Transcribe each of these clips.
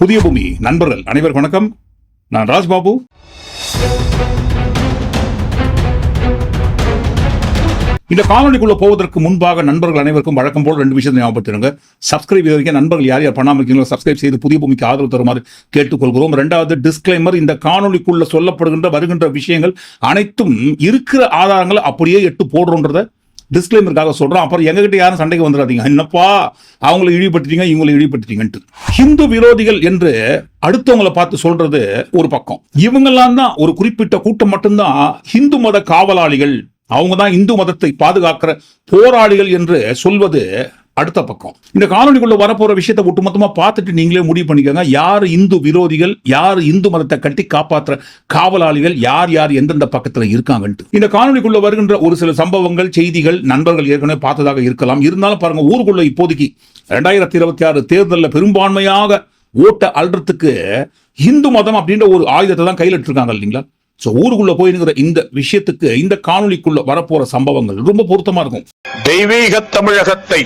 புதிய பூமி. நண்பர்கள் அனைவருக்கும் வணக்கம். நான் ராஜ்பாபு. இந்த காணொலிக்குள்ள போவதற்கு முன்பாக நண்பர்கள் அனைவருக்கும் வழக்கம் போல் ரெண்டு விஷயத்தை ஞாபகப்படுத்திருங்க சப்ஸ்கிரைப் இது வரைக்கும் நண்பர்கள் யார் யார் பண்ணாம இருக்கீங்களோ சப்ஸ்கிரைப் செய்து புதிய பூமிக்கு ஆதரவு தருமாறு கேட்டுக்கொள்கிறோம். ரெண்டாவது டிஸ்க்ளைமர் இந்த காணொலிக்குள்ள சொல்லப்படுகின்ற வருகின்ற விஷயங்கள் அனைத்தும் இருக்கிற ஆதாரங்களை அப்படியே எட்டு போடுறோன்றத டிஸ்க்ளைமருக்காக சொல்றோம். அப்புறம் எங்ககிட்ட யாரும் சண்டைக்கு வந்துடாதீங்க. என்னப்பா? அவங்களை இழிவுபடுத்திட்டீங்க இவங்களை இழிவுபடுத்திட்டீங்கன்ட்டு ஹிந்து விரோதிகள் என்று அடுத்தவங்களை பார்த்து சொல்றது ஒரு பக்கம். இவங்கெல்லாம் தான் ஒரு குறிப்பிட்ட கூட்டம் மட்டும்தான் ஹிந்து மத காவலாளிகள் அவங்க தான் இந்து மதத்தை பாதுகாக்கிற போராளிகள் என்று சொல்வது அடுத்த பக்கம். இந்த காணொலிக்குள்ள வரப்போற விஷயத்தை ஒட்டுமொத்தமா பார்த்துட்டு நீங்களே முடிவு பண்ணிக்கோங்க. யார் இந்து விரோதிகள் யார் இந்து மதத்தை கட்டி காப்பாற்றுற காவலாளிகள் யார் யார் எந்தெந்த பக்கத்துல இருக்காங்கன்ட்டு. இந்த காணொலிக்குள்ள வருகின்ற ஒரு சில சம்பவங்கள் செய்திகள் நண்பர்கள் ஏற்கனவே பார்த்ததாக இருக்கலாம். இருந்தாலும் பாருங்க ஊருக்குள்ள இப்போதைக்கு ரெண்டாயிரத்தி இருபத்தி ஆறு தேர்தலில் பெரும்பான்மையாக ஓட்ட அல்றதுக்கு இந்து மதம் அப்படின்ற ஒரு ஆயுதத்தை தான் கையில் எடுத்திருக்காங்க இல்லைங்களா? ஸோ ஊருக்குள்ள போயிருக்கிற இந்த விஷயத்துக்கு இந்த காணொலிக்குள்ள வரப்போற சம்பவங்கள் ரொம்ப பொருத்தமா இருக்கும். தெய்வீக தமிழகத்தை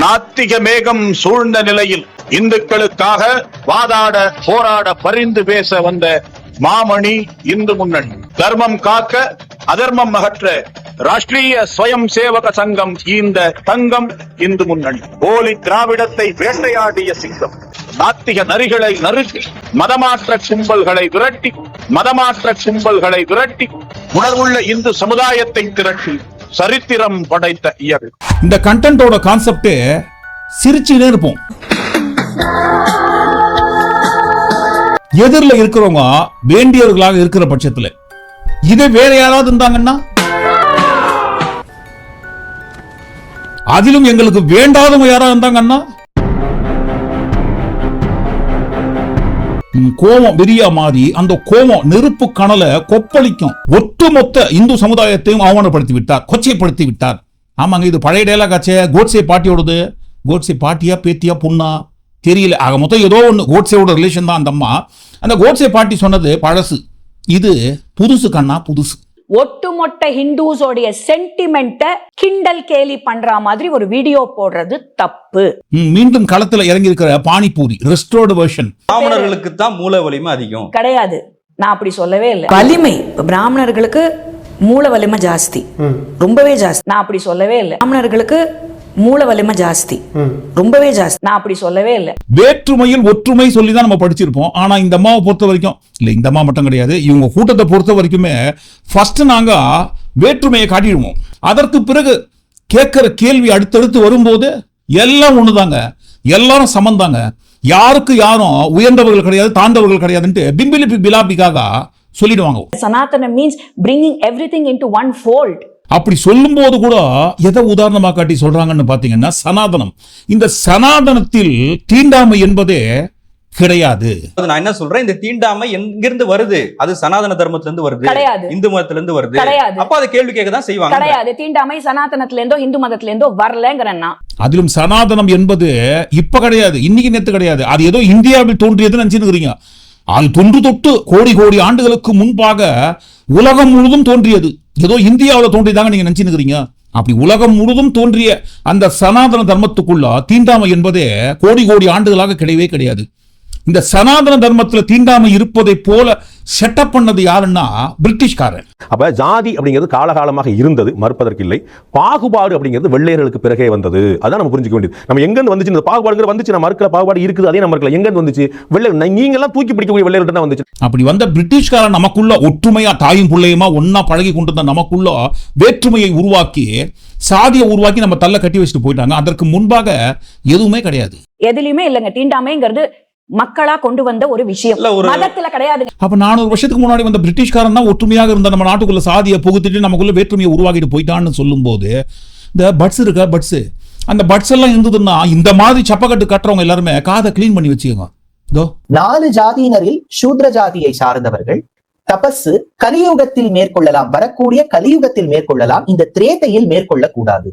நாத்திக மேகம் சூழ்ந்த நிலையில் இந்துக்களுக்காக வாதாட போராட பரிந்து பேச வந்த மாமணி இந்து முன்னணி. தர்மம் காக்க அதர்மம் அகற்ற ராஷ்டிரிய ஸ்வயம் சேவக சங்கம் ஈந்த தங்கம் இந்து முன்னணி. போலி திராவிடத்தை வேட்டையாடிய சிங்கம். நாத்திக நரிகளை நறுக்கி மதமாற்ற கும்பல்களை விரட்டி மதமாற்ற கும்பல்களை விரட்டி உணர்வுள்ள இந்து சமுதாயத்தை திரட்டி சரித்திரம் படைத்த இயல். இந்த கண்டென்ட்டோட கான்செப்ட் சிரிச்சுனே இருப்போம். எதிரில் இருக்கிறவங்க வேண்டியவர்களாக இருக்கிற பட்சத்துல. இதே வேற யாராவது இருந்தாங்கன்னா? அதிலும் எங்களுக்கு வேண்டாதவங்க யாராவது இருந்தாங்கன்னா? கோபம் வெறியா மாறி அந்த கோபம் நெருப்பு கனலை கொப்பளிக்கும். ஒட்டுமொத்த இந்து சமுதாயத்தையும் அவமானப்படுத்தி விட்டார் கொச்சைப்படுத்தி விட்டார் ஆமாங்க இது பழைய டேலாக் ஆச்சே. கோட்ஸே பாட்டியோடது. கோட்ஸே பாட்டியா பேத்தியா பொண்ணா? தெரியல. ஆக மொத்தம் ஏதோ ஒன்று கோட்ஸேவோட ரிலேஷன் தான் அந்த அம்மா. அந்த கோட்ஸே பாட்டி சொன்னது பழசு. இது புதுசு கண்ணா புதுசு. ஒட்டுமொத்த ஹிந்துஸோடைய சென்டிமெண்ட்டை கிண்டல் கேலி பண்ற மாதிரி ஒரு வீடியோ போடுறது தப்பு. மீண்டும் களத்துல இறங்கி இருக்கிற பானிபூரி ரெஸ்டோர்டு வெர்ஷன் பிராமணர்களுக்கு தான் மூல வலிமை அதிகம். கிடையாது. நான் அப்படி சொல்லவே இல்லை. வலிமை. பிராமணர்களுக்கு மூல வலிமை ஜாஸ்தி. ரொம்பவே ஜாஸ்தி. நான் அப்படி சொல்லவே இல்லை. பிராமணர்களுக்கு மூல வலிமை ஜாஸ்தி. ரொம்பவே ஜாஸ்தி. நான் அப்படி சொல்லவே இல்லை. வேற்றுமையில் ஒற்றுமை சொல்லி தான் நம்ம படிச்சிருப்போம். ஆனா இந்த அம்மாவை பொறுத்த வரைக்கும் இல்ல இந்த அம்மா மட்டும் கிடையாது இவங்க கூட்டத்தை பொறுத்த வரைக்குமே ஃபர்ஸ்ட் நாங்க வேற்றுமையை காட்டிடுவோம். அதற்கு பிறகு கேட்கிற கேள்வி அடுத்தடுத்து வரும்போது எல்லாம் ஒண்ணுதாங்க. எல்லாரும் சமந்தாங்க. யாருக்கு யாரும் உயர்ந்தவர்கள் கிடையாது தாழ்ந்தவர்கள் கிடையாதுன்ட்டு பிம்பிலிப்பி பிலாபிக்காக சொல்லிடுவாங்க. Sanatana means bringing everything into one fold அப்படி சொல்லும்போது கூட எதை உதாரணமா காட்டி சொல்றாங்கன்னு பாத்தீங்கன்னா சனாதனம். இந்த சனாதனத்தில் தீண்டாமை என்பதே கிடையாது. அது நான் என்ன சொல்றேன்? இந்த தீண்டாமை எங்கிருந்து வருது? அது சனாதன தர்மத்துல இருந்து வருது. கிடையாது. இந்து மதத்துல இருந்து வருது. கிடையாது. அப்ப அதை கேள்வி கேட்க தான் செய்வாங்க. கிடையாது. தீண்டாமை சனாதனத்துல இருந்தோ இந்து மதத்துல இருந்தோ வரலங்கிறேன் நான். அதிலும் சனாதனம் என்பது இப்ப கிடையாது. இன்னைக்கு நேத்து கிடையாது. அது ஏதோ இந்தியாவில் தோன்றியதுன்னு நினைச்சுக்கிறீங்க அது தொன்று தொட்டு கோடி கோடி ஆண்டுகளுக்கு முன்பாக உலகம் முழுதும் தோன்றியது. ஏதோ இந்தியாவில் தோன்றிதாங்க நீங்க நினைச்சுக்கிறீங்க அப்படி உலகம் முழுதும் தோன்றிய அந்த சனாதன தர்மத்துக்குள்ள தீண்டாமை என்பதே கோடி கோடி ஆண்டுகளாக கிடையவே கிடையாது. இந்த சனாதன தர்மத்துல தீண்டாமை இருப்பதை போல செட்டப் பண்ணது யாருன்னா பிரிட்டிஷ்காரன். அப்ப ஜாதி அப்படிங்கிறது காலகாலமாக இருந்தது மறுப்பதற்கில்லை. பாகுபாடு அப்படிங்கிறது வெள்ளையர்களுக்கு பிறகே வந்தது. அதான் நம்ம புரிஞ்சுக்க வேண்டியது. நம்ம எங்க வந்துச்சு? இந்த பாகுபாடுங்கிற வந்துச்சு. நம்ம மறுக்கிற பாகுபாடு இருக்குது. அதே நம்ம மறுக்கல. எங்க வந்துச்சு? வெள்ளை நீங்க எல்லாம் தூக்கி பிடிக்கக்கூடிய வெள்ளையர்கிட்ட தான் வந்துச்சு. அப்படி வந்த பிரிட்டிஷ்காரன் நமக்குள்ள ஒற்றுமையா தாயும் பிள்ளையுமா ஒன்னா பழகி கொண்டு வந்த நமக்குள்ள வேற்றுமையை உருவாக்கி சாதியை உருவாக்கி நம்ம தள்ள கட்டி வச்சுட்டு போயிட்டாங்க. அதற்கு முன்பாக எதுவுமே கிடையாது. எதுலயுமே இல்லைங்க. தீண்டாமைங்கிறது மக்களா கொண்டு வந்த ஒரு விஷயம். மதத்துல கிடையாது. அப்ப நானூறு வருஷத்துக்கு முன்னாடி வந்த பிரிட்டிஷ்காரன் தான் ஒற்றுமையாக இருந்த நம்ம நாட்டுக்குள்ள சாதியை புகுத்திட்டு நமக்குள்ள வேற்றுமையை உருவாக்கிட்டு போயிட்டான்னு சொல்லும்போது இந்த பட்ஸ் இருக்கா? பட்ஸ் அந்த பட்ஸ் எல்லாம் இருந்ததுன்னா இந்த மாதிரி சப்பக்கட்டு கட்டுறவங்க எல்லாருமே காதை க்ளீன் பண்ணி வச்சுக்கோங்க. நாலு ஜாதியினரில் சூத்ர ஜாதியை சார்ந்தவர்கள் தபசு கலியுகத்தில் மேற்கொள்ளலாம் வரக்கூடிய கலியுகத்தில் மேற்கொள்ளலாம் இந்த திரேத்தையில் மேற்கொள்ளக்கூடாது.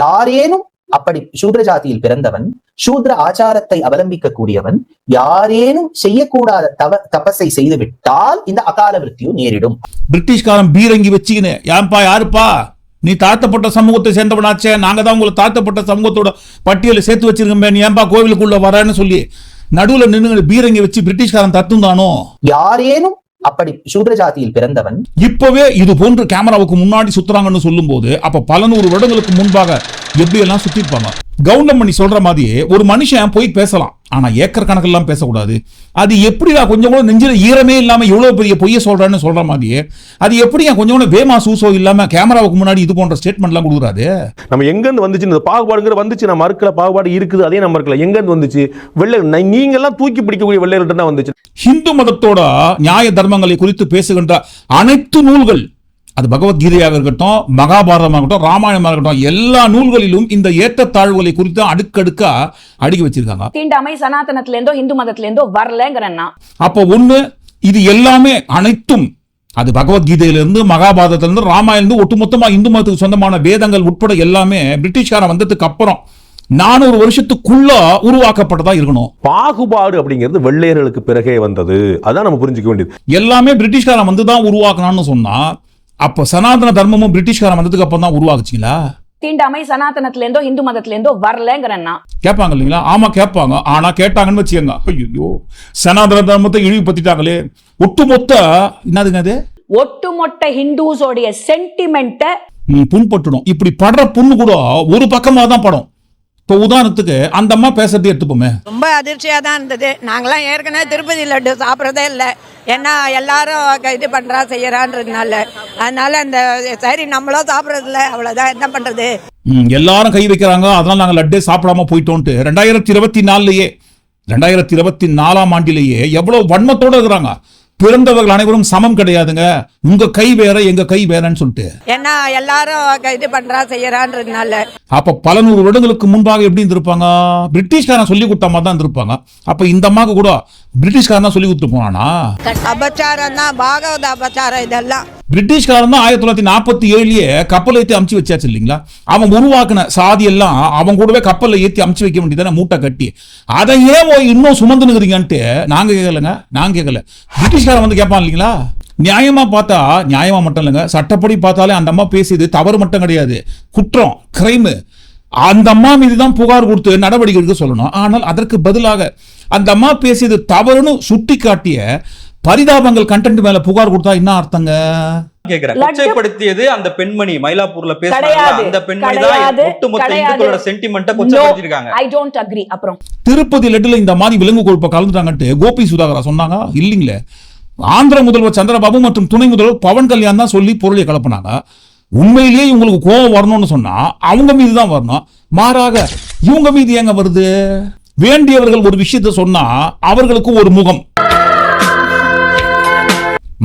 யாரேனும் அப்படி சூத்ர ஜாதியில் பிறந்தவன் சூத்ர ஆச்சாரத்தை அவலம்பிக்க கூடியவன் யாரேனும் செய்யக்கூடாத தவ தபஸை செய்துவிட்டால் இந்த அகால விருத்தியு நேரிடும். பிரிட்டிஷ்காரன் பீரங்கி வச்சுக்கின்னு ஏன்பா யாருப்பா? நீ தாழ்த்தப்பட்ட சமூகத்தை சேர்ந்தவனாச்சே. நாங்க தான் உங்களை தாழ்த்தப்பட்ட சமூகத்தோட பட்டியலை சேர்த்து வச்சிருக்கோமே. நீ ஏன்பா கோவிலுக்குள்ள வரேன்னு சொல்லி நடுவுல நின்னு பீரங்கி வச்சு பிரிட்டிஷ்காரன் தத்துந்தானோ? யாரேனும் அப்படி சூத்ர ஜாதியில் பிறந்தவன் இப்பவே இது போன்று கேமராவுக்கு முன்னாடி சுத்துறாங்கன்னு சொல்லும் போது அப்ப பல நூறு வருடங்களுக்கு முன்பாக எப்படி எல்லாம் சுத்திருப்பாங்க கவுண்டமணி சொல்ற மாதிரியே ஒரு மனுஷன் போய் பேசலாம். ஆனா ஏக்கர் கணக்கெல்லாம் பேசக்கூடாது. அது எப்படிடா கொஞ்சம் கூட நெஞ்சில ஈரமே இல்லாம இவ்வளவு பெரிய பொய்ய சொல்றேன்னு சொல்ற மாதிரியே அது எப்படியா கொஞ்சம் கூட வேமா சூசோ இல்லாம கேமராவுக்கு முன்னாடி இது போன்ற ஸ்டேட்மெண்ட்லாம் கொடுக்குறாரு? நம்ம எங்கேருந்து வந்துச்சு? இந்த பாகுபாடுங்கிற வந்துச்சு. நம்ம மறுக்கல. பாகுபாடு இருக்குது. அதே நம்ம மறுக்கல. எங்கேருந்து வந்துச்சு? வெள்ளை ந- நீங்க எல்லாம் தூக்கி பிடிக்கக்கூடிய வெள்ளையர்கிட்ட தான் வந்துச்சு. ஹிந்து மதத்தோட நியாய தர்மங்களை குறித்து பேசுகின்ற அனைத்து நூல்கள் அது பகவத்கீதையாக இருக்கட்டும் மகாபாரதமாக இருக்கட்டும் ராமாயணமாக இருக்கட்டும் எல்லா நூல்களிலும் இந்த ஏற்றத்தாழ்வுகளை குறித்து அடுக்கடுக்கா அடுக்கி வச்சிருக்காங்க. தீண்டாமை சனாதனத்துல இருந்தோ இந்து மதத்துல இருந்தோ வரலங்கிறேன்னா? அப்போ ஒண்ணு இது எல்லாமே அனைத்தும் அது பகவத்கீதையிலிருந்து மகாபாரதத்திலிருந்து ராமாயணம் ஒட்டுமொத்தமா இந்து மதத்துக்கு சொந்தமான வேதங்கள் உட்பட எல்லாமே பிரிட்டிஷ்காரன் வந்ததுக்கு அப்புறம் நானூறு வருஷத்துக்குள்ள உருவாக்கப்பட்டதா இருக்கணும். பாகுபாடு அப்படிங்கிறது வெள்ளையர்களுக்கு பிறகே வந்தது. அதான் நம்ம புரிஞ்சுக்க வேண்டியது. எல்லாமே பிரிட்டிஷ்காரன் வந்து தான் உருவாக்கணும்னு சொன்னா அப்போ சனாதன தர்மமும் பிரிட்டிஷ்காரன் வந்ததுக்கு அப்புறம் தான் உருவாக்குச்சிங்களா தீண்டாமை சனாதனத்துல இருந்தோ இந்து மதத்துல இருந்தோ வரலங்கிறேன்னா? கேட்பாங்க இல்லைங்களா? ஆமா கேட்பாங்க. ஆனா கேட்டாங்கன்னு வச்சுக்கோங்க. ஐயோ சனாதன தர்மத்தை இழிவுபடுத்திட்டாங்களே. ஒட்டுமொத்த என்னதுங்க அது? ஒட்டுமொத்த ஹிந்துஸோடைய சென்டிமெண்ட்டை புண்பட்டுடும். இப்படி படுற புண்ணு கூட ஒரு பக்கமா தான் படும். இப்போ உதாரணத்துக்கு அந்த அம்மா பேசுறதே எடுத்துப்போமே. ரொம்ப அதிர்ச்சியாக தான் இருந்தது. நாங்களாம் ஏற்கனவே திருப்பதி லட்டு சாப்பிட்றதே இல்லை. ஏன்னா எல்லாரும் இது பண்ணுறா செய்யறான்றதுனால. அதனால அந்த சரி நம்மளும் சாப்பிட்றதில்ல அவ்வளோதான் என்ன பண்ணுறது எல்லாரும் கை வைக்கிறாங்க. அதனால நாங்க லட்டே சாப்பிடாம போயிட்டோன்ட்டு. ரெண்டாயிரத்தி இருபத்தி நாலுலயே ரெண்டாயிரத்தி இருபத்தி நாலாம் ஆண்டிலேயே எவ்வளவு வன்மத்தோட இருக்கிறாங்க. பிறந்தவர்கள் அனைவரும் சமம் கிடையாதுங்க. உங்க கை வேற எங்க கை வேறன்னு சொல்லிட்டு. ஏன்னா எல்லாரும் இது பண்ணுறா செய்யறான்றதுனால. அப்ப பல நூறு வருடங்களுக்கு முன்பாக எப்படி இருந்திருப்பாங்க? பிரிட்டிஷ்காரன் சொல்லி கொடுத்த மாதிரி தான் இருந்திருப்பாங்க. அப்ப இந்த அம்மாவுக்கு கூட பிரிட்டிஷ்காரன் தான் சொல்லி கொடுத்து போனானா? அபச்சாரம் தான் பாகவத அபச்சாரம் இதெல்லாம். பிரிட்டிஷ்காரன் தான் ஆயிரத்தி தொள்ளாயிரத்தி நாற்பத்தி ஏழுலயே கப்பல் ஏற்றி அமுச்சு வச்சாச்சு இல்லைங்களா? அவன் உருவாக்குன சாதி எல்லாம் அவன் கூடவே கப்பல்ல ஏற்றி அமுச்சு வைக்க வேண்டியதானே மூட்டை கட்டி. அதை ஏன் இன்னும் சுமந்துனுக்குறீங்கன்ட்டு நாங்க கேட்கலங்க நாங்க கேட்கல பிரிட்டிஷ்காரன் வந்து கேட்பான் இல்லைங்களா? நியாயமா பார்த்தா நியாயமா மட்டும் இல்லைங்க. சட்டப்படி பார்த்தாலே அந்த அம்மா பேசியது தவறு மட்டும் கிடையாது. குற்றம் கிரைமு அந்த அம்மா மீது தான் புகார் கொடுத்து நடவடிக்கை எடுக்க சொல்லணும். ஆனால் அதற்கு பதிலாக அந்த அம்மா பேசியது தவறுன்னு சுட்டி காட்டிய பரிதாபங்கள் கண்டென்ட் மேல புகார் கொடுத்தா என்ன அர்த்தங்க? கொச்சைப்படுத்தியது அந்த பெண்மணி. மயிலாப்பூர்ல. அந்த பெண்மணி. தான் ஒட்டுமொத்த கிடையாது. இந்துக்களோட சென்டிமெண்ட்டை கொச்சைப்படுத்திருக்காங்க அப்புறம். திருப்பதி லட்டுல இந்த மாதிரி விலங்கு கொழுப்பை கலந்துட்டாங்கன்ட்டு கோபி சுதாகரா சொன்னாங்க இல்லைங்களே. ஆந்திர முதல்வர் சந்திரபாபு மற்றும் துணை முதல்வர் பவன் கல்யாண் தான் சொல்லி பொருளை கலப்பினாங்க உண்மையிலேயே இவங்களுக்கு கோபம் வரணும்னு சொன்னா அவங்க மீது தான் வரணும். மாறாக இவங்க மீது ஏங்க வருது? வேண்டியவர்கள் ஒரு விஷயத்தை சொன்னா அவர்களுக்கு ஒரு முகம்.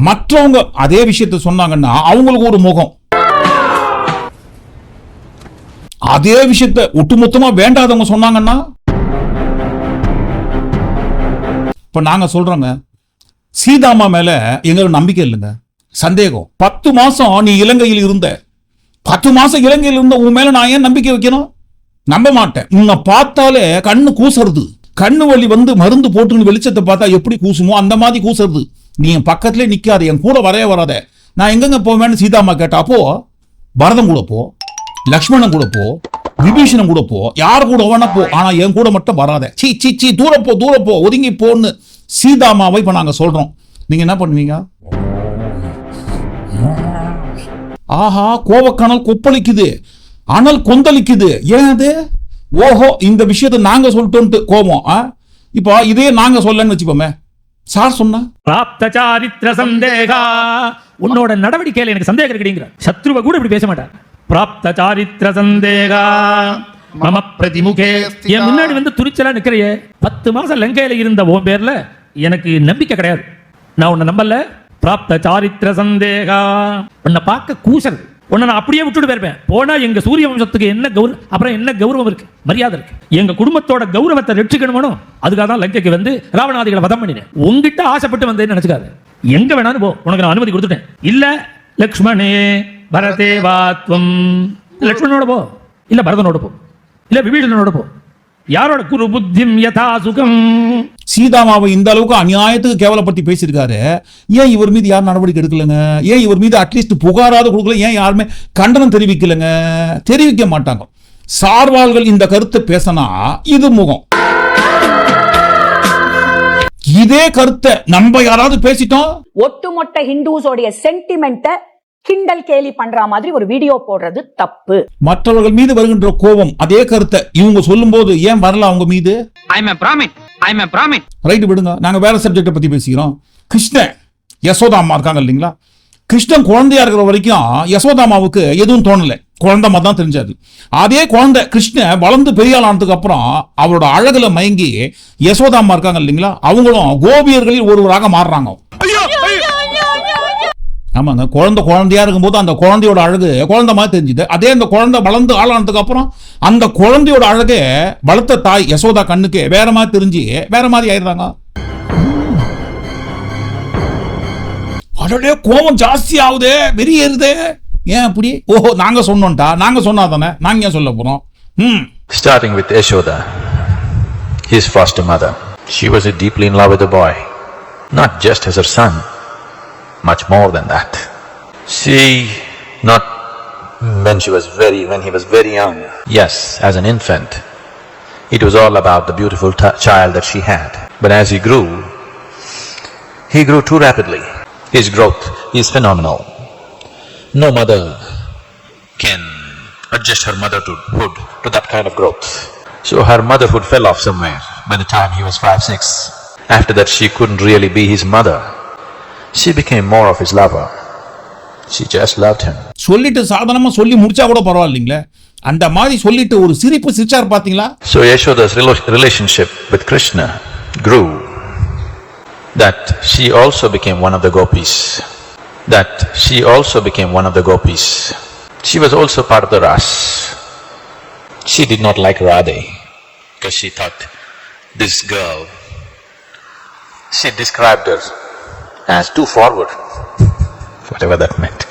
மற்றவங்க அதே விஷயத்தை சொன்னாங்கன்னா அவங்களுக்கு ஒரு முகம். அதே விஷயத்தை ஒட்டுமொத்தமா வேண்டாதவங்க சொன்னாங்கன்னா? இப்ப நாங்க சொல்றோங்க சீதாமா மேல எங்களுக்கு நம்பிக்கை இல்லைங்க. சந்தேகம். பத்து மாசம் நீ இலங்கையில் இருந்த. பத்து மாசம் இலங்கையில் இருந்த உன் மேல நான் ஏன் நம்பிக்கை வைக்கணும்? நம்ப மாட்டேன். உன்னை பார்த்தாலே கண்ணு கூசுறது. கண்ணு வலி வந்து மருந்து போட்டுன்னு வெளிச்சத்தை பார்த்தா எப்படி கூசுமோ அந்த மாதிரி கூசுறது. நீ என் பக்கத்துல நிக்காத என் கூட வரவே வராத. நான் எங்கெங்க போவேன்னு சீதாமா கேட்டா அப்போ பரதம் கூட போ லக்ஷ்மணன் கூட போ விபீஷணன் கூட போ யார் கூட வேணா போ. ஆனா என் கூட மட்டும் வராத. சீ சீ சீ தூரப்போ போ போ ஒதுங்கி போன்னு சீதாமாவை இப்ப நாங்க சொல்றோம். நீங்க என்ன பண்ணுவீங்க? ஆஹா கோவக்கணல் கொப்பளிக்குது. அனல் கொந்தளிக்குது. ஏன் அது? ஓஹோ இந்த விஷயத்தை நாங்க சொல்லிட்டோம்ட்டு கோபம். ஆ? இப்போ இதே நாங்க சொல்லன்னு வச்சுப்போமே சார் சொன்னா? பிராப்த சாரித்திர சந்தேகா. உன்னோட நடவடிக்கையில எனக்கு சந்தேகம் இருக்குங்கிற சத்ருவ கூட இப்படி பேச மாட்டார். பிராப்த சாரித்திர சந்தேகா. மம பிரதிமுகே என் முன்னாடி வந்து துணிச்சலா நிக்கிறையே பத்து மாசம் லங்கையில இருந்த உன் பேர்ல எனக்கு நம்பிக்கை கிடையாது. நான் உன்னை நம்பல. பிராப்த சாரித்திர சந்தேகா. உன்னை பார்க்க கூசல். உன்னை நான் அப்படியே விட்டுட்டு போயிருப்பேன். போனா எங்க சூரிய வம்சத்துக்கு என்ன கௌரவம் அப்புறம் என்ன கௌரவம் இருக்கு? மரியாதை இருக்கு. எங்க குடும்பத்தோட கௌரவத்தை ரட்சிக்கணுமோ அதுக்காக தான் லங்கைக்கு வந்து ராவணாதிகளை வதம் பண்ணினேன். உங்ககிட்ட ஆசைப்பட்டு வந்தேன்னு நினைச்சுக்காது. எங்க வேணாலும் போ. உனக்கு நான் அனுமதி கொடுத்துட்டேன். இல்ல லக்ஷ்மணே பரதே வாத்வம் லக்ஷ்மணனோட போ. இல்ல பரதனோட போ. இல்ல விபீஷணனோட போ. யாரோட குரு புத்திம் யதா சுகம்? சீதாமாவை இந்த அளவுக்கு அநியாயத்துக்கு கேவலப்படுத்தி பேசியிருக்காரு. ஏன் இவர் மீது யாரும் நடவடிக்கை எடுக்கலங்க? ஏன் இவர் மீது அட்லீஸ்ட் புகாராவது கொடுக்கல? ஏன் யாருமே கண்டனம் தெரிவிக்கலங்க? தெரிவிக்க மாட்டாங்க. சார்வாள்கள் இந்த கருத்தை பேசினா இது முகம். இதே கருத்தை நம்ம யாராவது பேசிட்டோம்? ஒட்டுமொத்த ஹிந்துஸோடைய சென்டிமெண்ட்டை கிண்டல் கேலி பண்ற மாதிரி ஒரு வீடியோ போடுறது தப்பு. மற்றவர்கள் மீது வருகின்ற கோபம் அதே கருத்தை இவங்க சொல்லும்போது ஏன் வரல அவங்க மீது. ரைட்டு விடுங்க. நாங்க வேற சப்ஜெக்டை பத்தி பேசிக்கிறோம். கிருஷ்ணன் யசோதா அம்மா இருக்காங்க இல்லைங்களா? கிருஷ்ணன் குழந்தையா இருக்கிற வரைக்கும் யசோதா அம்மாவுக்கு எதுவும் தோணல. குழந்தை மாதிரி தான் தெரிஞ்சாரு. அதே குழந்தை கிருஷ்ணன் வளர்ந்து பெரிய ஆள் ஆனதுக்கு அப்புறம் அவரோட அழகுல மயங்கி யசோதா அம்மா இருக்காங்க இல்லைங்களா? அவங்களும் கோபியர்களில் ஒருவராக மாறுறாங்க. ஆமாங்க. குழந்தை குழந்தையா இருக்கும்போது அந்த குழந்தையோட அழகு குழந்தை மாதிரி தெரிஞ்சுது. அதே அந்த குழந்தை வளர்ந்து ஆளானதுக்கு அப்புறம் அந்த குழந்தையோட அழகு வளர்த்த தாய் யசோதா கண்ணுக்கு வேற மாதிரி தெரிஞ்சு வேற மாதிரி ஆயிடுறாங்க. அடடே கோபம் ஜாஸ்தி ஆகுதே வெறியேறுதே. ஏன் அப்படி? ஓஹோ நாங்க சொன்னோம்டா. நாங்க சொன்னா தானே நாங்க ஏன் சொல்ல போறோம்? ம். Starting with Yashoda his foster mother. She was deeply in love with the boy, not just as her much more than that. She, not when she was very, when he was very young, yes, as an infant, it was all about the beautiful t- child that she had. But as he grew, he grew too rapidly. His growth is phenomenal. No mother can adjust her motherhood to that kind of growth. So her motherhood fell off somewhere by the time he was five, six. After that, she couldn't really be his mother She became more of his lover. She just loved him. சொல்லிட்டு சாதாரணமா சொல்லி முடிச்சா கூட பரவாயில்லைங்களே அந்த மாதிரி சொல்லிட்டு ஒரு சிரிப்பு சிரிச்சார் பாத்தீங்களா So Yashoda's relo- relationship with Krishna grew. That she also became one of the gopis. That she also became one of the gopis. She was also part of the ras. She did not like Radhe because she thought this girl. She described her as too forward, whatever that meant.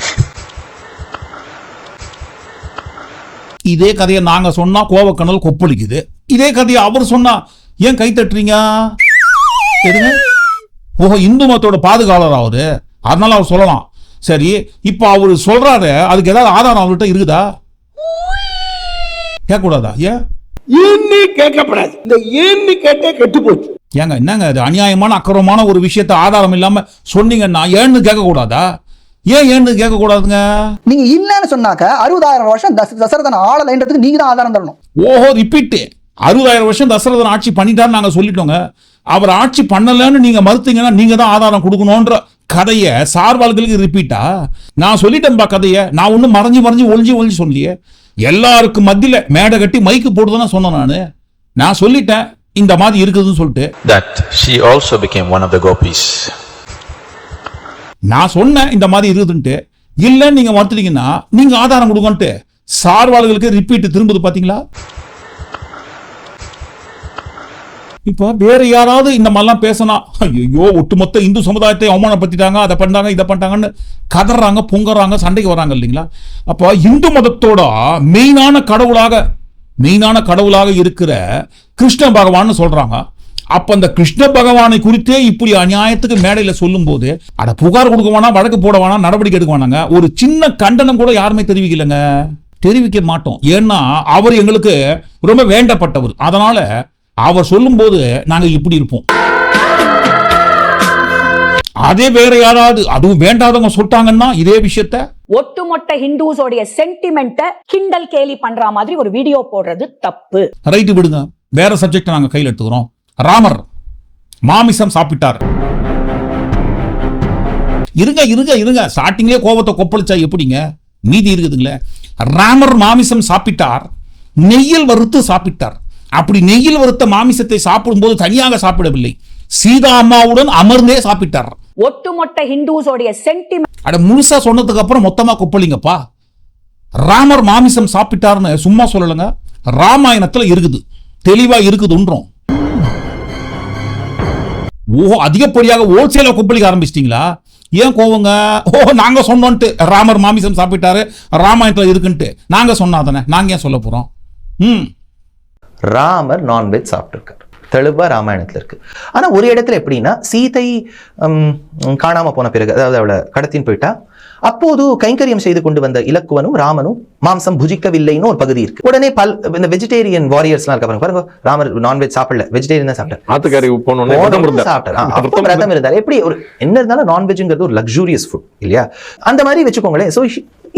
இதே கதையை நாங்க சொன்னா கோவக்கணல் கொப்பளிக்குது. இதே கதையை அவர் சொன்னா ஏன் கை தட்டுறீங்க? ஓஹோ இந்து மதத்தோட பாதுகாவலர் அவரு அதனால அவர் சொல்லலாம். சரி இப்போ அவர் சொல்றாரு அதுக்கு ஏதாவது ஆதாரம் அவர்கிட்ட இருக்குதா? கேட்கக்கூடாதா? ஏன்? ஏன்னு கேட்கப்படாது. இந்த ஏன்னு கேட்டே கெட்டு போச்சு ஏங்க என்னங்க அது அநியாயமான அக்கிரமமான ஒரு விஷயத்த ஆதாரம் இல்லாம சொன்னீங்கன்னா ஏன்னு கேட்கக்கூடாதா? ஏன் ஏன்னு கேட்கக்கூடாதுங்க? நீங்க இல்லன்னு சொன்னாக்க அறுபதாயிரம் வருஷம் தச- தசரதன் ஆளலைன்றதுக்கு நீங்க தான் ஆதாரம் தரணும். ஓஹோ ரிப்பீட்டு அறுபதாயிரம் வருஷம் தசரதன் ஆட்சி பண்ணிட்டான்னு நாங்க சொல்லிட்டோங்க. அவர் ஆட்சி பண்ணலன்னு நீங்க மறுத்தீங்கன்னா நீங்க தான் ஆதாரம் கொடுக்கணும்ன்ற கதையை சார்பாள்களுக்கு ரிப்பீட்டா நான் சொல்லிட்டேன்பா கதையை. நான் ஒன்றும் மறைஞ்சு மறைஞ்சு ஒளிஞ்சு ஒளிஞ்சு சொல்லியே எல்லாருக்கும் மத்தியில மேடை கட்டி மைக்கு போடுதுன்னு சொன்னேன் நான். நான் சொல்லிட்டேன் இந்த மாதிரி இருக்குதுன்னு சொல்லிட்டு. That she also became one of the gopis. நான் சொன்னேன் இந்த மாதிரி இருக்குதுன்ட்டு. இல்லைன்னு நீங்க மறுத்துட்டீங்கன்னா நீங்க ஆதாரம் கொடுங்கன்ட்டு. சார்பாளர்களுக்கு ரிப்பீட் திரும்புது பாத்தீங்களா? இப்போ வேற யாராவது இந்த மாதிரிலாம் பேசினா ஐயோ ஒட்டுமொத்த இந்து சமுதாயத்தை அவமானப்படுத்திட்டாங்க அதை பண்ணாங்க இதை பண்ணிட்டாங்கன்னு கதறாங்க பொங்கறாங்க சண்டைக்கு வராங்க இல்லைங்களா? அப்போ இந்து மதத்தோட மெயினான கடவுளாக மெயினான கடவுளாக இருக்கிற கிருஷ்ண பகவான்னு சொல்றாங்க. அப்ப அந்த கிருஷ்ண பகவானை குறித்தே இப்படி அநியாயத்துக்கு மேடையில சொல்லும்போது அட புகார் கொடுக்க வேணாம் வழக்கு போட வேணாம் நடவடிக்கை எடுக்க வேணாங்க. ஒரு சின்ன கண்டனம் கூட யாருமே தெரிவிக்கலைங்க. தெரிவிக்க மாட்டோம். ஏன்னா அவர் எங்களுக்கு ரொம்ப வேண்டப்பட்டவர். அதனால அவர் சொல்லும்போது நாங்க இப்படி இருப்போம். அதே வேற யாராவது அதுவும் வேண்டாதவங்க சொல்லிட்டாங்கன்னா இதே விஷயத்த? ஒட்டுமொத்த ஹிந்துஸோடைய சென்டிமெண்ட்டை கிண்டல் கேலி பண்ற மாதிரி ஒரு வீடியோ போடுறது தப்பு. ரைட்டு விடுங்க. வேற சப்ஜெக்ட் நாங்க கையில் எடுத்துக்கிறோம். ராமர் மாமிசம் சாப்பிட்டார். இருங்க இருங்க இருங்க. ஸ்டார்டிங்லேயே கோபத்தை கொப்பளிச்சா எப்படிங்க? மீதி இருக்குதுங்களே. ராமர் மாமிசம் சாப்பிட்டார். நெய்யில் வறுத்து சாப்பிட்டார். அப்படி நெய்யில் வறுத்த மாமிசத்தை சாப்பிடும்போது தனியாக சாப்பிடவில்லை. சீதா அம்மாவுடன் அமர்ந்தே சாப்பிட்டார். ஒட்டுமொத்த ஹிந்துஸோடைய சென்டிமெண்ட் அட முழுசா சொன்னதுக்கு அப்புறம் மொத்தமா கொப்பளிங்கப்பா. ராமர் மாமிசம் சாப்பிட்டார்னு சும்மா சொல்லலைங்க. ராமாயணத்துல இருக்குது. தெளிவா இருக்குதுன்றோம். ஓஹோ அதிகப்படியாக ஹோல்சேல கொப்பளிக்க ஆரம்பிச்சிட்டீங்களா? ஏன் கோவங்க? ஓ நாங்க சொன்னோன்ட்டு. ராமர் மாமிசம் சாப்பிட்டாரு. ராமாயணத்துல இருக்குன்ட்டு. நாங்க சொன்னாதானே? நாங்க ஏன் சொல்ல போறோம்? ம். ராமர் நான்வெஜ் சாப்பிட்டிருக்காரு. தெளிவா ராமாயணத்துல இருக்கு. ஆனா ஒரு இடத்துல எப்படின்னா சீதை ஹம், காணாம போன பிறகு அதாவது அவளை கடத்தின்னு போயிட்டா அப்போது கைங்கரியம் செய்து கொண்டு வந்த இலக்குவனும் ராமனும் மாம்சம் புஜிக்கவில்லைன்னு ஒரு பகுதி இருக்கு. உடனே பல் இந்த வெஜிடேரியன் வாரியர்ஸ்லாம் இருக்க பாருங்க பாருங்க ராமர் நான்வெஜ் சாப்பிடல வெஜிடேரியன் தான் சாப்பிட்டார். விரதம் இருந்தார். எப்படி ஒரு என்ன இருந்தாலும் நான்வெஜ்ங்கிறது ஒரு லக்ஸூரியஸ் ஃபுட் இல்லையா? அந்த மாதிரி வச்சுக்கோங்களேன் so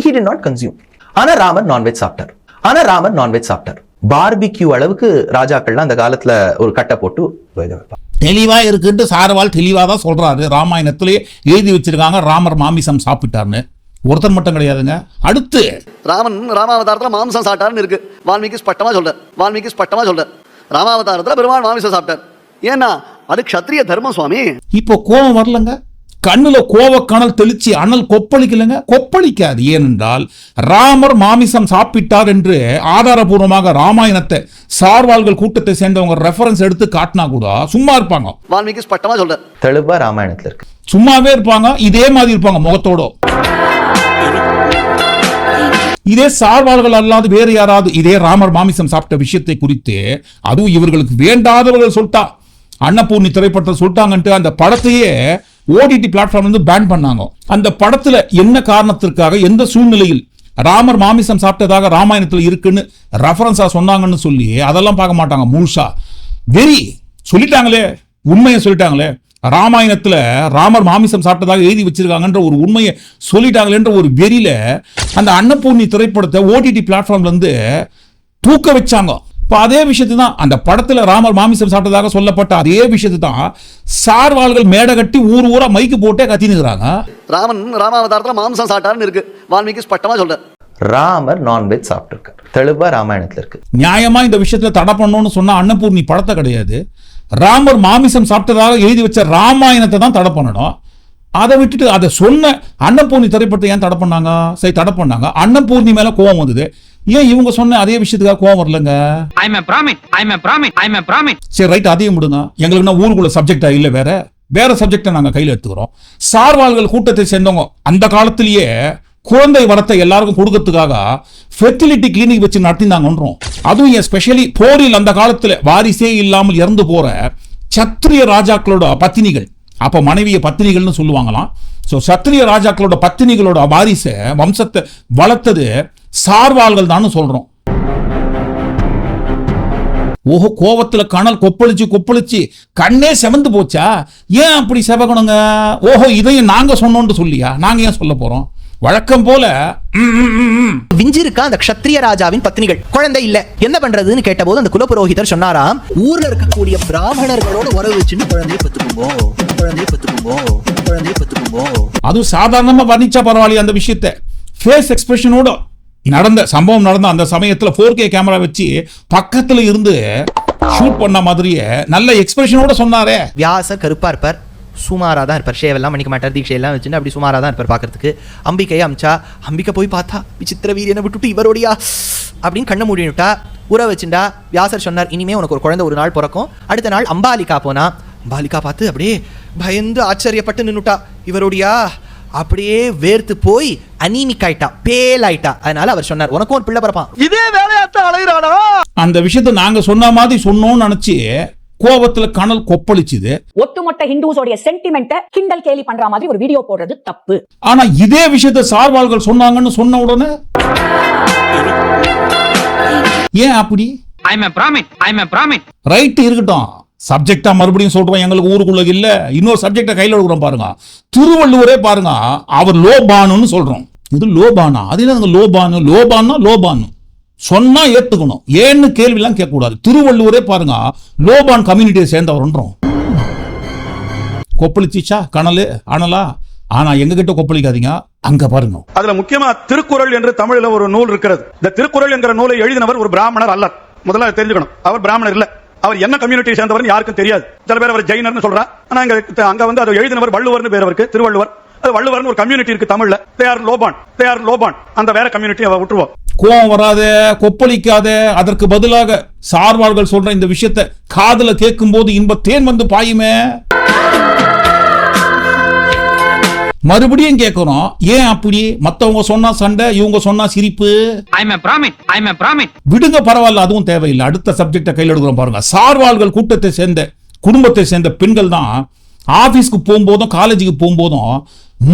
he did not consume ஆனா ராமர் நான்வெஜ் சாப்பிட்டார். ஆனா ராமர் நான்வெஜ் சாப்பிட்டார். பார்பிக்யூ அளவுக்கு ராஜாக்கள்லாம் அந்த காலத்துல ஒரு கட்டை போட்டு இதை வைப்பாங்க. தெளிவா இருக்குன்ட்டு சாரவால் தெளிவா தான் சொல்றாரு. ராமாயணத்திலே எழுதி வச்சிருக்காங்க ராமர் மாமிசம் சாப்பிட்டார்னு. ஒருத்தர் மட்டும் கிடையாதுங்க. அடுத்து. ராமன் ராமாவதாரத்துல மாம்சம் சாப்பிட்டாருன்னு இருக்கு. வால்மீகி ஸ்பட்டமா சொல்றார் வால்மீகி ஸ்பட்டமா சொல்றார் ராமாவதாரத்துல பெருமாள் மாமிசம் சாப்பிட்டார். ஏன்னா அது க்ஷத்ரிய தர்மம் சுவாமி. இப்போ கோபம் வரலங்க? கண்ணுல கோவக்கணல் தெளிச்சு அனல் கொப்பளிக்கலங்க? கொப்பளிக்காது. ஏனென்றால் ராமர் மாமிசம் சாப்பிட்டார் என்று ஆதாரபூர்வமாக ராமாயணத்தை சார்வாள்கள் கூட்டத்தை சேர்ந்தவங்க ரெஃபரன்ஸ் எடுத்து காட்டினா கூட சும்மா இருப்பாங்க. வால்மீகி ஸ்பட்டமா சொல்றார். தெளிவா ராமாயணத்துல இருக்கு. சும்மாவே இருப்பாங்க. இதே மாதிரி இருப்பாங்க முகத்தோட. இதே சார்வாள்கள் அல்லாது வேறு யாராவது இதே ராமர் மாமிசம் சாப்பிட்ட விஷயத்தை குறித்து அதுவும் இவர்களுக்கு வேண்டாதவர்கள் சொல்லிட்டா. அன்னபூர்ணி திரைப்படத்தை சொல்லிட்டாங்கன்ட்டு அந்த படத்தையே ஓடிடி பிளாட்ஃபார்ம் வந்து பேன் பண்ணாங்க. அந்த படத்துல என்ன காரணத்திற்காக எந்த சூழ்நிலையில் ராமர் மாமிசம் சாப்பிட்டதாக ராமாயணத்தில் இருக்குன்னு ரெஃபரன்ஸா சொன்னாங்கன்னு சொல்லி அதெல்லாம் பார்க்க மாட்டாங்க முழுசா. வெறி சொல்லிட்டாங்களே உண்மையை சொல்லிட்டாங்களே. ராமாயணத்துல ராமர் மாமிசம் சாப்பிட்டதாக எழுதி வச்சிருக்காங்கன்ற ஒரு உண்மையை சொல்லிட்டாங்களேன்ற ஒரு வெறியில அந்த அன்னபூர்ணி திரைப்படத்தை ஓடிடி பிளாட்ஃபார்ம்ல இருந்து தூக்க வச்சாங்க. இப்போ அதே விஷயத்தை தான் அந்த படத்துல ராமர் மாமிசம் சாப்பிட்டதாக சொல்லப்பட்ட அதே விஷயத்தை தான் சார்வாள்கள் மேடை கட்டி ஊர் ஊரா மைக்கு போட்டே கத்தினுக்கிறாங்க ராமன் ராமாவதாரத்துல மாம்சம் சாப்பிட்டாருன்னு இருக்கு. வால்மீகி ஸ்பட்டமா சொல்றார். ராமர் நான்வெஜ் சாப்பிட்டிருக்கார். தெளிவா ராமாயணத்துல இருக்கு. நியாயமா இந்த விஷயத்துல தடை பண்ணணும்னு சொன்னா அன்னபூர்ணி படத்தை கிடையாது. ராமர் மாமிசம் சாப்பிட்டதாக எழுதி வச்ச ராமாயணத்தை தான் தடை பண்ணணும். அதை விட்டுட்டு அதை சொன்ன அன்னபூர்ணி திரைப்படத்தை ஏன் தடை பண்ணாங்க? சரி தடை பண்ணாங்க. அன்னபூர்ணி மேல கோவம் வந்தது. ஏன் இவங்க சொன்ன அதே விஷயத்துக்காக கோவம் வரலங்க? I'm a Brahmin I'm a Brahmin I'm a Brahmin சரி ரைட் அதையும் விடுங்க. எங்களுக்குன்னா ஊருக்குள்ள சப்ஜெக்டா இல்ல வேற? வேற சப்ஜெக்டை நாங்க கையில எடுத்துக்கிறோம். சார்வாள்கள் கூட்டத்தை சேர்ந்தவங்க அந்த காலத்திலேயே குழந்தை வரத்தை எல்லாருக்கும் கொடுக்கறதுக்காக ஃபெர்டிலிட்டி கிளினிக் வச்சு நடத்தினாங்கன்றோம். அதுவும் ஏன் ஸ்பெஷலி போரில் அந்த காலத்துல வாரிசே இல்லாமல் இறந்து போற சத்திரிய ராஜாக்களோட பத்தினிகள். அப்ப மனைவிய பத்தினிகள்னு சொல்லுவாங்களாம். ஸோ சத்திரிய ராஜாக்களோட பத்தினிகளோட வாரிசை வம்சத்தை வளர்த்தது சார்வாள்கள் தான் சொல்றோம். ஓஹோ கோவத்துல கனல் கொப்பளிச்சு கொப்பளிச்சு கண்ணே செவந்து போச்சா? ஏன் அப்படி செவகணுங்க? ஓஹோ இதையும் நாங்க சொன்னோம்னு சொல்லியா? நாங்க ஏன் சொல்ல போறோம்? வழக்கம் போல. விஞ்சிருக்கா அந்த க்ஷத்ரிய ராஜாவின் பத்னிகள்? குழந்தை இல்ல. என்ன பண்றதுன்னு கேட்டபோது அந்த குலபுரோகிதர் சொன்னாராம் ஊர்ல இருக்கக்கூடிய பிராமணர்களோட உறவு வச்சுன்னு குழந்தைய பத்துக்கும்போ குழந்தைய பத்துக்கும்போ குழந்தைய பத்துக்கும்போ அதுவும் சாதாரணமா வர்ணிச்சா பரவாயில்லையே அந்த விஷயத்தை. ஃபேஸ் எக்ஸ்பிரஷனோட நடந்த சம்பவம் நடந்த அந்த சமயத்தில் ஃபோர் கே கேமரா வச்சு பக்கத்தில் இருந்து ஷூட் பண்ண மாதிரியே நல்ல எக்ஸ்பிரஷனோட சொன்னாரே. வியாசர் கருப்பாக இருப்பார். சுமாராக தான் இருப்பார். ஷேவெல்லாம் பண்ணிக்க மாட்டார். தீட்சையெல்லாம் வச்சுட்டு அப்படி சுமாராக தான் இருப்பார் பார்க்கறதுக்கு. அம்பிக்கையை அமிச்சா அம்பிக்கை போய் பார்த்தா விசித்திர வீரியனை விட்டுட்டு இவரோடையா? அப்படின்னு கண்ணை மூடினுட்டா உற வச்சுட்டா வியாசர் சொன்னார் இனிமே உனக்கு ஒரு குழந்தை ஒரு நாள் பிறக்கும். அடுத்த நாள் அம்பாலிகா போனா அம்பாலிகா பார்த்து அப்படியே பயந்து ஆச்சரியப்பட்டு நின்னுட்டா. இவருடையா? அப்படியே வேர்த்து போய் அனீமிக் ஆயிட்டா பேல் ஆயிட்டா அதனால அவர் சொன்னார் உனக்கும் ஒரு பிள்ளை பிறப்பான். இதே வேலையாத்தான் அலைகிறானா அந்த விஷயத்தை நாங்க சொன்ன மாதிரி சொன்னோம்னு நினைச்சு கோபத்துல கனல் கொப்பளிச்சுது. ஒட்டுமொத்த ஹிந்துஸோடைய சென்டிமெண்ட்டை கிண்டல் கேலி பண்ற மாதிரி ஒரு வீடியோ போடுறது தப்பு. ஆனா இதே விஷயத்தை சார்வாள்கள் சொன்னாங்கன்னு சொன்ன உடனே ஏன் அப்படி? I'm a Brahmin I'm a Brahmin right இருக்கட்டும். சப்ஜெக்டா மறுபடியும் சொல்றோம் எங்களுக்கு ஊருக்குள்ள இல்ல. இன்னொரு சப்ஜெக்டை கையில எடுக்கிறோம் பாருங்க. திருவள்ளுவரே பாருங்க அவர் லோபானுன்னு சொல்றோம். இது லோபானா? அது என்ன லோபானு? லோபானா லோபானு. சொன்னா ஏத்துக்கணும். ஏன்னு கேள்விலாம் கேட்க கூடாது திருவள்ளுவரே பாருங்க லோபான் கம்யூனிட்டியை சேர்ந்தவர்ன்றோம். கொப்பளிச்சிச்சா? கனலு? அனலா? ஆனா எங்க கிட்ட கொப்பளிக்காதீங்க. அங்க பாருங்க. அதுல முக்கியமா திருக்குறள் என்று தமிழ்ல ஒரு நூல் இருக்கிறது. இந்த திருக்குறள் என்கிற நூலை எழுதினவர் ஒரு பிராமணர் அல்ல முதல்ல தெரிஞ்சுக்கணும். அவர் பிராமணர் இல்ல. அவர் என்ன கம்யூனிட்டியை சேர்ந்தவர் யாருக்கும் தெரியாது. சில பேர் அவர் ஜெயினர்னு சொல்றா. ஆனா இங்க அங்க வந்து அதை எழுதினவர் வள்ளுவர்னு பேர் அவருக்கு திருவள்ளுவர். அது வள்ளுவர்னு ஒரு கம்யூனிட்டி இருக்கு தமிழ்ல. தே ஆர் லோபான் தே ஆர் லோபான் அந்த வேற கம்யூனிட்டி அவ விட்டுருவோம் கோவம் வராத கொப்பளிக்காத அதற்கு பதிலாக சார்வார்கள் சொல்ற இந்த விஷயத்தை காதுல கேட்கும் போது இன்ப தேன் வந்து பாயுமே. மறுபடியும் கேட்கிறோம் ஏன் அப்படி? மத்தவங்க சொன்னா சண்டை இவங்க சொன்னா சிரிப்பு. விடுங்க பரவாயில்ல அதுவும் தேவையில்லை. அடுத்த சப்ஜெக்டை கையில் எடுக்கிறோம் பாருங்க. சார்வாள்கள் கூட்டத்தை சேர்ந்த குடும்பத்தை சேர்ந்த பெண்கள் தான் ஆபீஸ்க்கு போகும்போதும் காலேஜுக்கு போகும்போதும்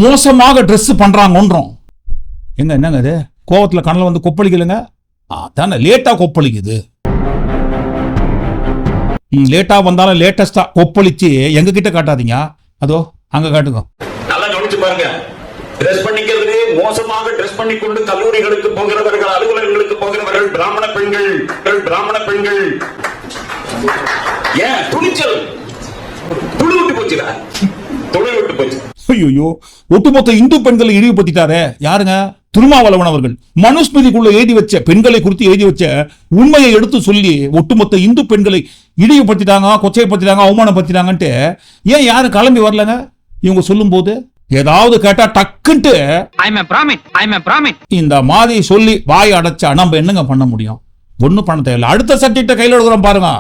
மோசமாக Dress பண்றாங்கன்றோம். எங்க என்னங்க இது? கோவத்துல கண்ணில் வந்து கொப்பளிக்கலுங்க? அதானே லேட்டா கொப்பளிக்குது. லேட்டா வந்தாலும் லேட்டஸ்டா கொப்பளிச்சு எங்க கிட்ட காட்டாதீங்க. அதோ அங்க காட்டுங்க. கவனிச்சு பாருங்க. ட்ரெஸ் பண்ணிக்கிறது மோசமாக ட்ரெஸ் பண்ணி கொண்டு கல்லூரிகளுக்கு போகிறவர்கள் அலுவலகங்களுக்கு போகிறவர்கள் பிராமண பெண்கள் பிராமண பெண்கள். ஏன்? துணிச்சல். துணி விட்டு போச்சுடா. துணி விட்டு போச்சு. ஐயோ ஒட்டுமொத்த இந்து பெண்களை இழிவுபடுத்திட்டாரே. யாருங்க? திருமாவளவன் அவர்கள். மனுஸ்மிருதிக்குள்ள எழுதி வச்ச பெண்களை குறித்து எழுதி வச்ச உண்மையை எடுத்து சொல்லி ஒட்டுமொத்த இந்து பெண்களை இழிவுபடுத்திட்டாங்க கொச்சைப்படுத்திட்டாங்க அவமானப்படுத்திட்டாங்கன்ட்டு ஏன் யாரும் கிளம்பி வரலங்க? இவங்க சொல்லும் போது ஏதாவது கேட்டா டக்குன்ட்டு இந்த மாதிரி சொல்லி வாய் அடைச்சா நம்ம என்னங்க பண்ண முடியும்? ஒண்ணும் பண்ண தேவையில்ல. அடுத்த சப்ஜெக்ட கையில் எடுக்கிறோம் பாருங்க.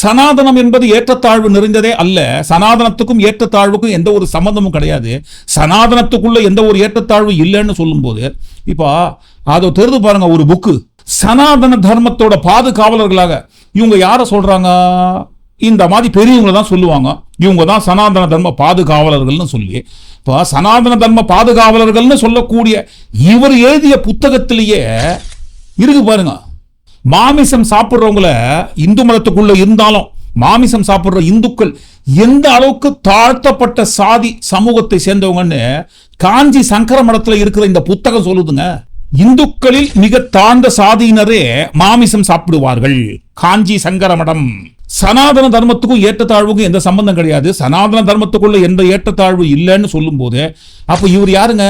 சனாதனம் என்பது ஏற்றத்தாழ்வு நிறைந்ததே அல்ல. சனாதனத்துக்கும் ஏற்றத்தாழ்வுக்கும் எந்த ஒரு சம்மந்தமும் கிடையாது. சனாதனத்துக்குள்ள எந்த ஒரு ஏற்றத்தாழ்வு இல்லைன்னு சொல்லும்போது இப்போ அதை தெரிந்து பாருங்க ஒரு புக்கு சனாதன தர்மத்தோட பாதுகாவலர்களாக இவங்க யாரை சொல்றாங்க? இந்த மாதிரி பெரியவங்களை தான் சொல்லுவாங்க. இவங்க தான் சனாதன தர்ம பாதுகாவலர்கள்னு சொல்லி. இப்போ சனாதன தர்ம பாதுகாவலர்கள்னு சொல்லக்கூடிய இவர் எழுதிய புத்தகத்திலேயே இருக்கு பாருங்க. மாமிசம் சாப்பிட்றவங்கள இந்து மதத்துக்குள்ள இருந்தாலும் மாமிசம் சாப்பிடுற இந்துக்கள் எந்த அளவுக்கு தாழ்த்தப்பட்ட சாதி சமூகத்தை சேர்ந்தவங்கன்னு காஞ்சி சங்கர மடத்தில் இருக்கிற இந்த புத்தகம் சொல்லுதுங்க. இந்துக்களில் மிக தாழ்ந்த சாதியினரே மாமிசம் சாப்பிடுவார்கள். காஞ்சி சங்கர மடம். சனாதன தர்மத்துக்கும் ஏற்றத்தாழ்வுக்கும் எந்த சம்பந்தம் கிடையாது. சனாதன தர்மத்துக்குள்ள எந்த ஏற்றத்தாழ்வு இல்லைன்னு சொல்லும்போது அப்ப இவர் யாருங்க?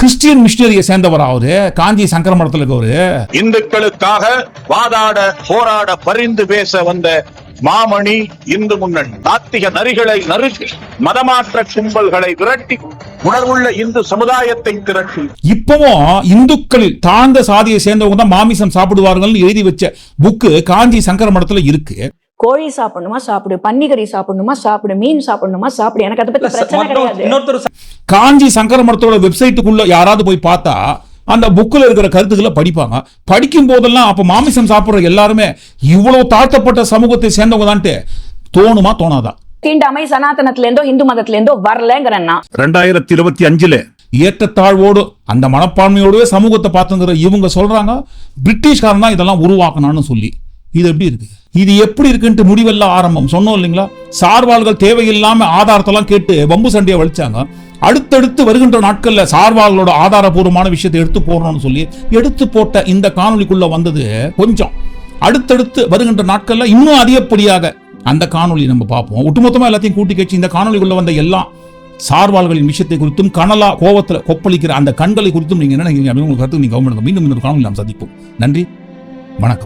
கிறிஸ்டியன் மிஷினரியை சேர்ந்தவர் அவரு காஞ்சி சங்கர மடத்துல இருக்கவரு. இந்துக்களுக்காக வாதாட போராட பரிந்து பேச வந்த மாமணி இந்து முன்னணி. நாத்திக நரிகளை நறுக்கி மதமாற்ற கும்பல்களை விரட்டி உணர்வுள்ள இந்து சமுதாயத்தை திரட்டி. இப்பவும் இந்துக்களில் தாழ்ந்த சாதியை சேர்ந்தவங்க தான் மாமிசம் சாப்பிடுவார்கள்னு எழுதி வச்ச புக்கு காஞ்சி சங்கர மடத்துல இருக்கு. கோழி சாப்பிடணுமா சாப்பிடு. பன்னிக்கறி சாப்பிடணுமா சாப்பிடு. மீன் சாப்பிடணுமா சாப்பிடு. எனக்கு அதை பத்தி பிரச்சனை கிடையாது. காஞ்சி சங்கர மடத்தோட வெப்சைட்டுக்குள்ள யாராவது போய் பார்த்தா அந்த புக்கில் இருக்கிற கருத்துக்களை படிப்பாங்க. படிக்கும் போதெல்லாம் அப்ப மாமிசம் சாப்பிடுற எல்லாருமே இவ்வளவு தாழ்த்தப்பட்ட சமூகத்தை சேர்ந்தவங்க தான்ட்டு தோணுமா தோணாதா? தீண்டாமை சனாதனத்துல இருந்தோ இந்து மதத்துல இருந்தோ வரலங்கிறேன் நான் ரெண்டாயிரத்தி இருபத்தி அஞ்சுல. ஏற்றத்தாழ்வோடு அந்த மனப்பான்மையோடவே சமூகத்தை பார்த்துங்கிற இவங்க சொல்றாங்க பிரிட்டிஷ்காரன் தான் இதெல்லாம் உருவாக்கணும்னு சொல்லி. இது எப்படி இருக்கு? இது எப்படி இருக்குன்ட்டு முடிவெல்லாம் ஆரம்பம். சொன்னோம் இல்லைங்களா? சார்வாள்கள் தேவையில்லாம ஆதாரத்தெல்லாம் கேட்டு வம்பு சண்டையை வலிச்சாங்க. அடுத்தடுத்து வருகின்ற நாட்கள்ல சார்வாள்களோட ஆதாரபூர்வமான விஷயத்தை எடுத்து போடணும்னு சொல்லி எடுத்து போட்ட இந்த காணொலிக்குள்ள வந்தது கொஞ்சம். அடுத்தடுத்து வருகின்ற நாட்கள்ல இன்னும் அதிகப்படியாக அந்த காணொலி நம்ம பார்ப்போம். ஒட்டுமொத்தமா எல்லாத்தையும் கூட்டி கட்சி இந்த காணொலிக்குள்ள வந்த எல்லாம் சார்வாள்களின் விஷயத்தை குறித்தும் கனலா கோவத்தில் கொப்பளிக்கிற அந்த கண்களை குறித்தும் நீங்க என்ன நினைக்கிறீங்க அப்படின்னு உங்களுக்கு கருத்து நீங்க கவனம் மீண்டும் இன்னொரு காணொலி நாம் சந்திப்போம். நன்றி. வணக்கம்.